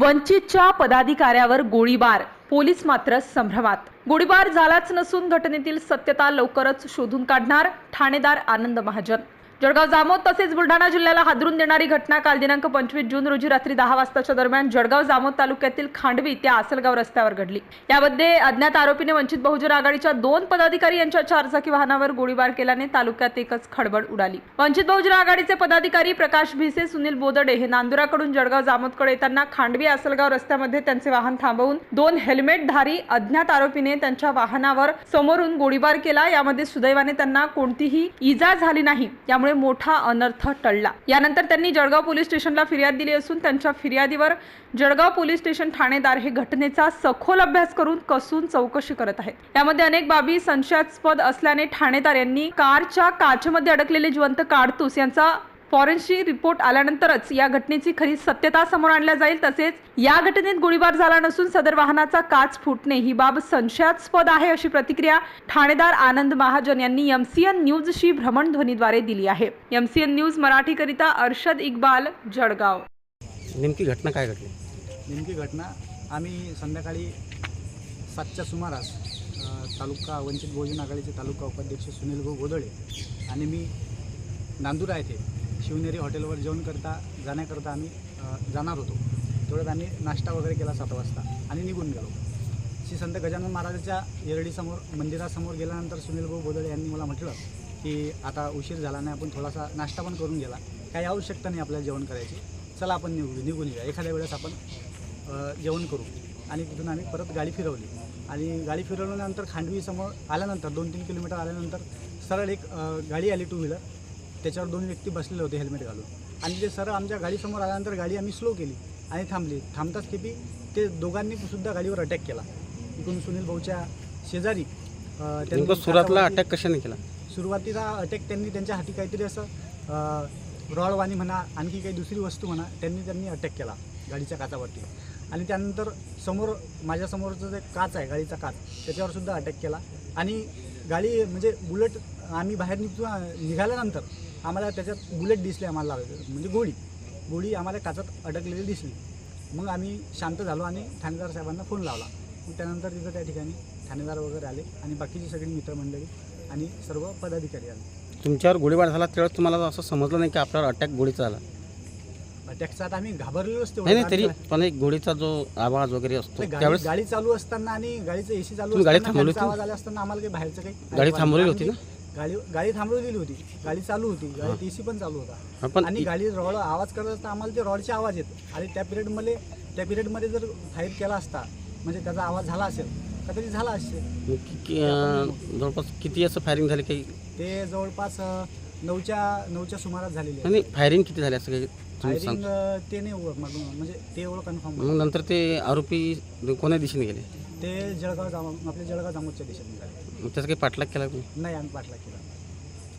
वंचितच्या पदाधिकाऱ्यावर गोळीबार पोलीस मात्र संभ्रमात. गोळीबार झालाच नसून घटनेतील सत्यता लवकरच शोधून काढणार ठाणेदार आनंद महाजन. जळगाव जामोद तसेच बुलढाणा जिल्ह्याला हादरून देणारी घटना काल दिनांक पंचवीस जून रोजी रात्री दहा वाजताच्या दरम्यान जळगाव जामोद तालुक्यातील खांडवी त्या आसलगाव रस्त्यावर घडली. यामध्ये अज्ञात आरोपीने वंचित बहुजन आघाडीच्या दोन पदाधिकारी यांच्या चारचाकी वाहनावर गोळीबार केल्याने तालुक्यात एकच खडबड उडाली. वंचित बहुजन आघाडीचे पदाधिकारी प्रकाश भिसे सुनील बोदडे हे नांदुराकडून जळगाव जामोदकडे येताना खांडवी आसलगाव रस्त्यामध्ये त्यांचे वाहन थांबवून दोन हेल्मेटधारी अज्ञात आरोपीने त्यांच्या वाहनावर समोरून गोळीबार केला. यामध्ये सुदैवाने त्यांना कोणतीही इजा झाली नाही. यामुळे मोठा अनर्थ टळला. यानंतर त्यांनी जळगाव पोलीस स्टेशनला फिर्याद दिली असून त्यांच्या फिर्यादीवर जळगाव पोलीस स्टेशन ठाणेदार हे घटनेचा सखोल अभ्यास करून कसून चौकशी करत आहेत. यामध्ये अनेक बाबी संशयास्पद असल्याने ठाणेदार यांनी कारच्या काचेमध्ये अडकलेले जिवंत काडतूस यांचा फॉरेन्सिक रिपोर्ट आल्यानंतरच या घटनेची खरी सत्यता समोर आणल्या जाईल. तसेच या घटनेत गोळीबार झाला नसून सदर वाहनाचा काच फुटणे ही बाब संशयास्पद आहे अशी प्रतिक्रिया ठाणेदार आनंद महाजन यांनी एमसीएन न्यूजशी भ्रमणध्वनीद्वारे दिली आहे. एमसीएन न्यूज मराठीकरिता अर्षद इक्बाल जळगाव. नेमकी घटना काय घडली? नेमकी घटना आम्ही संध्याकाळी सातच्या सुमारास तालुका वंचित बहुजन आघाडीचे तालुका उपाध्यक्ष सुनील भाऊ गोदळे आणि मी नांदुरा येथे शिवनेरी हॉटेलवर जेवण करता जाण्याकरता आम्ही जाणार होतो. तेवढ्यात आम्ही नाश्ता वगैरे केला सात वाजता आणि निघून गेलो. श्री संत गजानन महाराजाच्या येरडीसमोर मंदिरासमोर गेल्यानंतर सुनील भाऊ बोदळे यांनी मला म्हटलं की आता उशीर झाला नाही आपण थोडासा नाश्ता पण करून गेला काही आवश्यकता नाही आपल्याला जेवण करायची. चला आपण निघू निघून येऊया एखाद्या वेळेस आपण जेवण करू. आणि तिथून आम्ही परत गाडी फिरवली. आणि गाडी फिरवल्यानंतर खांडवीसमोर आल्यानंतर दोन तीन किलोमीटर आल्यानंतर सरळ एक गाडी आली टू व्हीलर. त्याच्यावर दोन व्यक्ती बसलेले होते हेल्मेट घालून. आणि ते सरळ आमच्या गाडीसमोर आल्यानंतर गाडी आम्ही स्लो केली आणि थांबली. थांबताच किती? ते दोघांनी सुद्धा गाडीवर अटॅक केला. इकडून सुनील भाऊच्या शेजारी त्यांनी काचावरती- अटॅक कशाने केला? सुरुवातीला अटॅक त्यांनी त्यांच्या हाती काहीतरी असं रॉडवाणी म्हणा आणखी काही दुसरी वस्तू म्हणा त्यांनी त्यांनी अटॅक केला गाडीच्या काचावरती. आणि त्यानंतर समोर माझ्यासमोरचं जे काच आहे गाडीचा काच त्याच्यावर सुद्धा अटॅक केला. आणि गाडी म्हणजे बुलेट आम्ही बाहेर निघतो निघाल्यानंतर आम्हाला त्याच्यात बुलेट दिसले आम्हाला म्हणजे गोळी. गोळी आम्हाला काचात अडकलेली दिसली. मग आम्ही शांत झालो आणि ठाणेदार साहेबांना फोन लावला. मग त्यानंतर तिथं त्या ठिकाणी ठाणेदार वगैरे आले आणि बाकीची सगळी मित्रमंडळी आणि सर्व पदाधिकारी आले. तुमच्यावर गोळीबार झाला त्यावेळेस तुम्हाला असं समजलं नाही की आपल्यावर अटॅक गोळीचा आला अटॅकचा आता आम्ही घाबरलेलोच नाही नाही तरी पण एक गोळीचा जो आवाज वगैरे असतो त्यावेळेस गाडी चालू असताना आणि गाडीचं एसी चालू गाडी थांबवली? आवाज आला असताना आम्हाला काही बाहेरचं काही गाडी ऐकू आलं थांबवली नाही. होती ना? गाडी गाडी थांबवलेली होती. गाडी चालू होती. गाडीत एसी पण चालू होता. पण आणि गाडी रॉड आवाज करत असता आम्हाला ते रॉडचे आवाज येत. आणि त्या पिरियडमध्ये त्या पिरियडमध्ये जर फाईट केला असता म्हणजे त्याचा आवाज झाला असेल का तरी झाला असेल कि- कि- अं, जवळपास किती असं फायरिंग झाली काही? ते जवळपास अं, नऊच्या नऊच्या सुमारास झालेली आहे. नाही फायरिंग किती झाली असं काही? तुम्ही फायरिंग सांग अं, ते नाही ओळख म्हणजे ते एवढं कन्फर्म मग नंतर ते आरोपी कोण्या दिशेने गेले? ते जळगाव जाम आपल्या जळगाव जामोदच्या दिशेने निघाले मग त्याचा काही पाठलाग केला तुम्ही? नाही आम्ही पाठला केला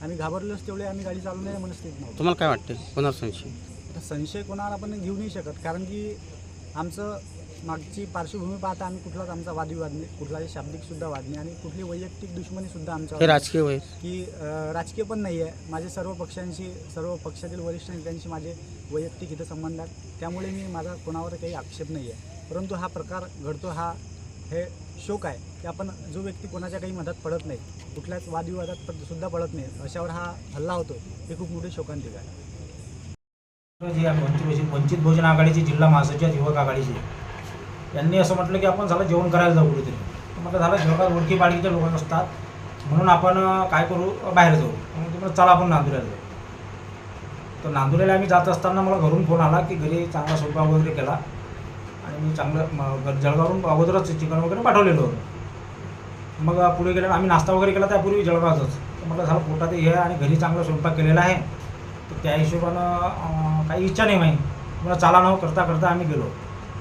आम्ही घाबरलोच तेवढे आम्ही गाडी चालू नाही मनस्थित नव्हतो. तुम्हाला काय वाटते कोणावर संशय? आता संशय कोणाला आपण घेऊ नाही शकत कारण की आमचं मागची पार्श्वभूमी पाहता आम्ही कुठलाच आमचा वादविवाद नाही. कुठलाही शाब्दिक सुद्धा वाद नाही. आणि कुठली वैयक्तिक दुश्मनी सुद्धा हे आमच्या राजकीय वय की अं, राजकीय पण नाही आहे माझे सर्व पक्षांशी सर्व पक्षातील वरिष्ठ नेत्यांशी माझे वैयक्तिक हित संबंध आहेत. त्यामुळे मी माझा कोणावर काही आक्षेप नाही आहे परंतु हा प्रकार घडतो हा हे शोक आहे की आपण जो व्यक्ती कोणाच्या काही मदत पडत नाही कुठल्याच वादविवादात पड- सुद्धा पडत नाही अशावर हा हल्ला होतो हे खूप मोठी शोकांतिक आहे. जे आहे वंचित बहुजन वंचित बहुजन आघाडीचे जिल्हा महासचिव युवक आघाडीचे. यांनी असं म्हटलं की आपण झालं जेवण करायला जाऊ कुठेतरी. तर म्हटलं झालं जगात ओळखी पाळखीचे लोक असतात म्हणून आपण काय करू बाहेर जाऊ. मग ते चला आपण नांदुऱ्याला जाऊ. तर नांदुऱ्याला आम्ही जात असताना मला घरून फोन आला की घरी चांगला स्वयंपाक वगैरे केला. आणि मी चांगलं जळगावरून अगोदरच चिकन वगैरे पाठवलेलं होतं. मग पुढे गेल्यानं आम्ही नाश्ता वगैरे केला त्यापूर्वी जळगावचंच. तर म्हटलं झालं पोटात हे आणि घरी चांगला स्वयंपाक केलेला आहे. तर त्या हिशोबानं काही इच्छा नाही माहिती मला चाला न हो, करता करता आम्ही गेलो.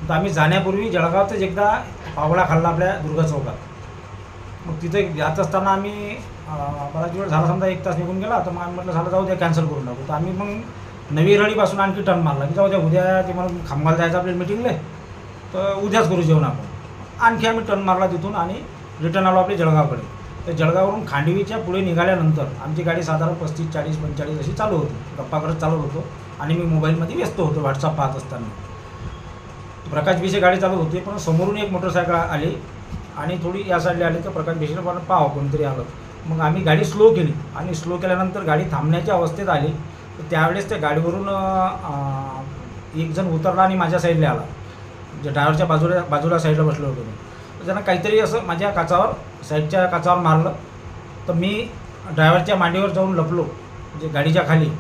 तर आम्ही जाण्यापूर्वी जळगावतच एकदा पावळा खाल्ला आपल्या दुर्गा चौकात मग तिथे जात असताना आम्ही बराच वेळ झाला समजा एक तास निघून गेला तर मग आम्ही म्हटलं झालं जाऊ द्या कॅन्सल करून टाकू. तर आम्ही मग नवी रळीपासून आणखी टर्न मारला की जाऊ द्या उद्या ते मला खांबाला जायचं आपल्या मिटिंगले तर उद्याच करू जेवण आपण. आणखी आम्ही टर्न मारला तिथून आणि रिटर्न आलो आपल्या जळगावकडे. तर जळगाववरून खांडवीच्या पुढे निघाल्यानंतर आमची गाडी साधारण पस्तीस चाळीस पंचेचाळीस अशी चालू होती. गप्पा करत चालत होतो आणि मी मोबाईलमध्ये व्यस्त होतो व्हॉट्सअप पाहत असताना. प्रकाश भिसे गाडी चालत होती पण समोरून एक मोटरसायकल आली आणि थोडी या साईडला आली तर प्रकाश भिसेला पण पाहा कोणतरी आलं. मग आम्ही गाडी स्लो केली आणि स्लो केल्यानंतर गाडी थांबण्याच्या अवस्थेत आली. तर त्यावेळेस त्या गाडीवरून एक जण उतरला आणि माझ्या साईडला आला. जे ड्रायव्हरच्या बाजूला बाजूला साईडला बसलो होतो मी. त्यांना काहीतरी असं माझ्या काचावर साईडच्या काचावर मारलं. तर मी ड्रायव्हरच्या मांडीवर जाऊन लपलो म्हणजे गाडीच्या खाली.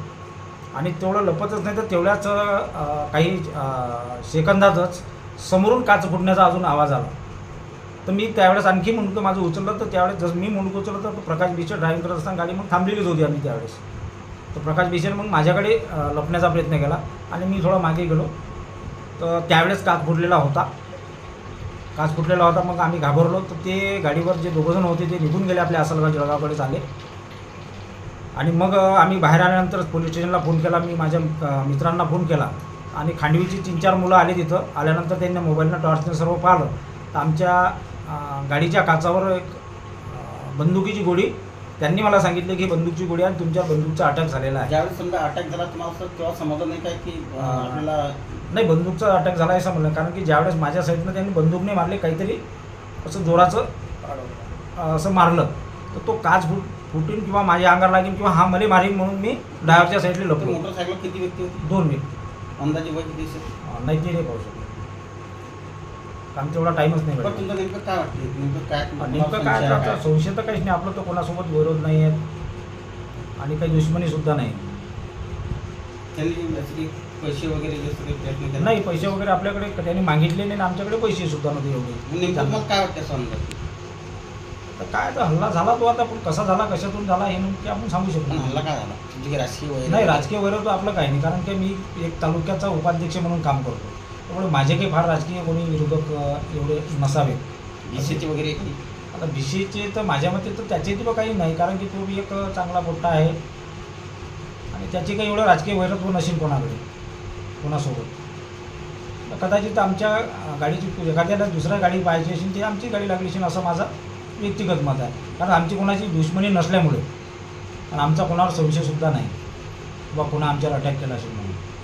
आणि तेवढं लपतच नाही तर तेवढ्याच काही सेकंदातच समोरून काच फुटण्याचा अजून आवाज आला. तर मी त्यावेळेस आणखी मुंडकं माझं उचललं तर त्यावेळेस जसं मी मुंडकं उचललं तर प्रकाश बिशेर ड्रायव्हिंग करत असताना गाडी मग थांबलेलीच होती आम्ही त्यावेळेस. तर प्रकाश बिशेर मग माझ्याकडे लपण्याचा प्रयत्न केला आणि मी थोडा मागे गेलो. तर त्यावेळेस काच फुटलेला होता. काच फुटलेला होता मग आम्ही घाबरलो. तर ते गाडीवर जे दोघंजण होते ते निघून गेले आपल्या असलगाव जळगावकडे आले आणि मग आम्ही बाहेर आल्यानंतर पोलीस स्टेशनला फोन केला. मी माझ्या मित्रांना फोन केला. आणि खांडवीची तीन चार मुलं आली तिथं. आल्यानंतर त्यांनी मोबाईलनं टॉर्चनं सर्व पाहिलं. तर आमच्या गाडीच्या काचावर एक बंदुकीची गोळी. त्यांनी मला सांगितलं की बंदूकची गोळी आणि तुमच्या बंदूकचा अटॅक झालेला आहे. ज्यावेळेस समजा अटॅक झाला तुम्हाला असं तेव्हा समजलं नाही काय की. आपल्याला नाही बंदूकचा अटॅक झाला आहे समजलं कारण की ज्यावेळेस माझ्या साईडनं त्यांनी बंदूकने मारले काहीतरी असं जोराचं असं मारलं. तर तो काच फुट फुटून किंवा माझ्या अंगाला लागेल किंवा हा मला मारीन म्हणून मी ड्रायव्हरच्या साईडला लपलो. मोटरसायकल किती व्यक्ती होती? दोन मिनिट अंदाजे वय किती असेल? अं, नाही ते नाही पाहू शकत. कारण तेवढा टाईमच नाही पण भेटला. तुमचं नेमकं काय वाटतं नेमकं काय नेमकं काय संशय आता संशय तर काहीच नाही. आपलं तर कोणासोबत विरोध नाही आहे. आणि काही दुश्मनी सुद्धा नाही. त्यांनी पैसे वगैरे जसं काही प्रयत्न केला? नाही पैसे वगैरे आपल्याकडे त्यांनी मागितले नाही आणि आमच्याकडे पैसे सुद्धा नव्हते नेमकं एवढे मग काय वाटतं अंदाज तर काय तर हल्ला झाला तो आता पण कसा झाला कशातून झाला हे नेमके आपण सांगू शकतो हल्ला काय झाला? म्हणजे राजकीय वय नाही राजकीय वैरव तर आपलं काही नाही कारण की मी एक तालुक्याचा उपाध्यक्ष म्हणून काम करतो. त्यामुळे माझे काही फार राजकीय कोणी विरोधक एवढे नसावेत. बीसीची वगैरे आता भिशीचे तर माझ्या मते तर त्याचे तर काही नाही कारण की तो बी एक चांगला पोट्टा आहे. आणि त्याची काही एवढं राजकीय वैरत्व नसेल कोणाकडे कोणासोबत. कदाचित आमच्या गाडीची एखाद्याला दुसऱ्या गाडी पाहिजे असेल ते आमची गाडी लागली असेल असं माझं व्यक्तिगत मत आहे. कारण आमची कोणाची दुश्मनी नसल्यामुळे. आणि आमचा कोणावर संशयसुद्धा नाही. किंवा कोणा आमच्यावर अटॅक केला असेल म्हणून.